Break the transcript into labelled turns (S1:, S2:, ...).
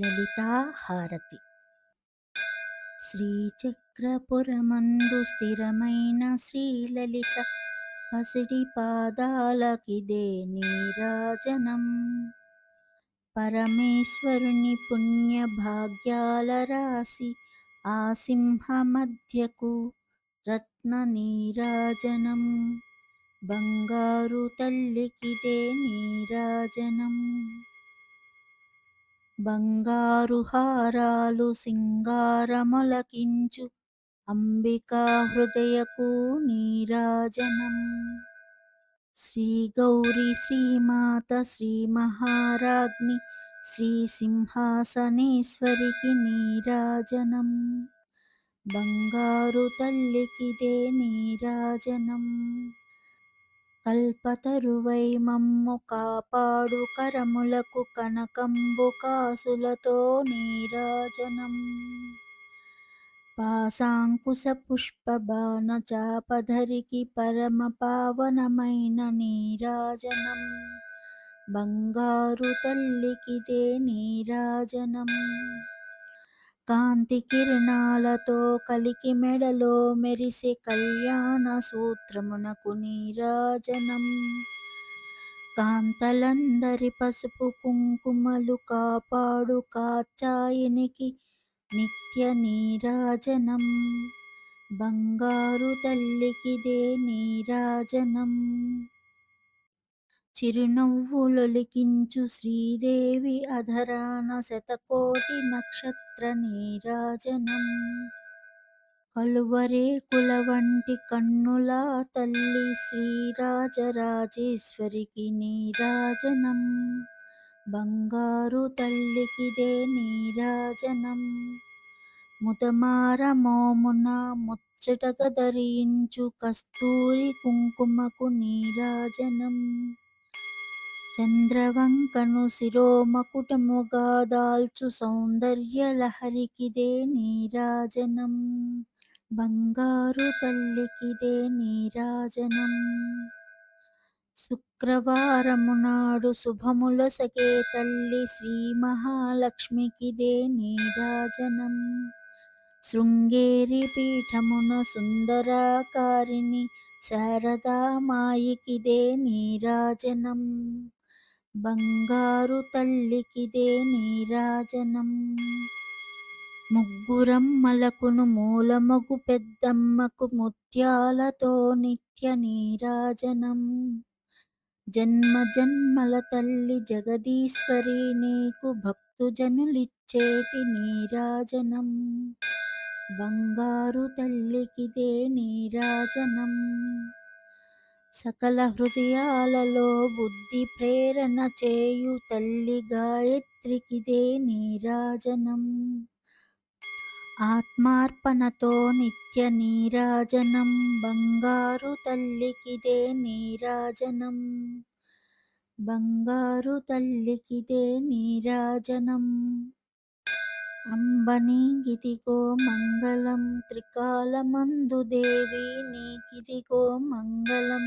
S1: లలితాహారతి శ్రీచక్రపురమందు స్థిరమైన శ్రీలలిత పసిడి పాదాలకిదే నీరాజనం. పరమేశ్వరుని పుణ్య భాగ్యాల రాశి ఆ సింహ మధ్యకు రత్న నీరాజనం. బంగారు తల్లికిదే నీరాజనం. బంగారు హారాలు సింగారమొలకించు అంబికా హృదయకు నీరాజనం. శ్రీ గౌరీ శ్రీమాత శ్రీ మహారాజ్ని శ్రీ సింహాసనేశ్వరికి నీరాజనం. బంగారు తల్లికిదే నీరాజనం. కల్పతరువై మమ్ము కాపాడు కరములకు కనకంబు కాసులతో నీరాజనం. పాశాంకుశ పుష్ప బాణ చాపధరికి పరమ పావనమైన నీరాజనం. బంగారు తల్లికిదే నీరాజనం. కాంతి కిరణాలతో కలికి మెడలో మెరిసే కళ్యాణ సూత్రమునకు నీరాజనం. కాంతలందరి పసుపు కుంకుమలు కాపాడు కాచాయనికి నిత్య నీరాజనం. బంగారు తల్లికిదే నీరాజనం. చిరునవ్వులొలికించు శ్రీదేవి అధరాన శతకోటి నక్షత్ర నీరాజనం కలువరే కుల వంటి కన్నుల తల్లి శ్రీరాజరాజేశ్వరికి నీరాజనం. బంగారు తల్లికిదే నీరాజనం. ముతమార మోమున ముచ్చటగ ధరించు కస్తూరి కుంకుమకు నీరాజనం. చంద్రవంకను శిరోమకుటముగా దాల్చు సౌందర్య లహరికిదే నీరాజనం. బంగారు తల్లికిదే నీరాజనం. శుక్రవారము నాడు శుభముల సకే తల్లి శ్రీ మహాలక్ష్మికిదే నీరాజనం. శృంగేరి పీఠమున సుందరాకారిణి శారదామాయికిదే నీరాజనం. బంగారు తల్లికిదే నీరాజనం ముగ్గురమ్మలకును మూలమగు పెద్దమ్మకు ముత్యాలతో నిత్య నీరాజనం జన్మ జన్మల తల్లి జగదీశ్వరి నీకు భక్తుజనులిచ్చేటి నీరాజనం బంగారు తల్లికిదే నీరాజనం సకల హృదయాలలో బుద్ధి ప్రేరణ చేయు తల్లి గాయత్రికిదే నీరాజనం ఆత్మార్పణతో నిత్య నీరాజనం బంగారు తల్లికిదే నీరాజనం బంగారు తల్లికిదే నీరాజనం అంబనీ గిదిగో మంగళం త్రికాలమందు దేవి నీకిదిగో మంగళం.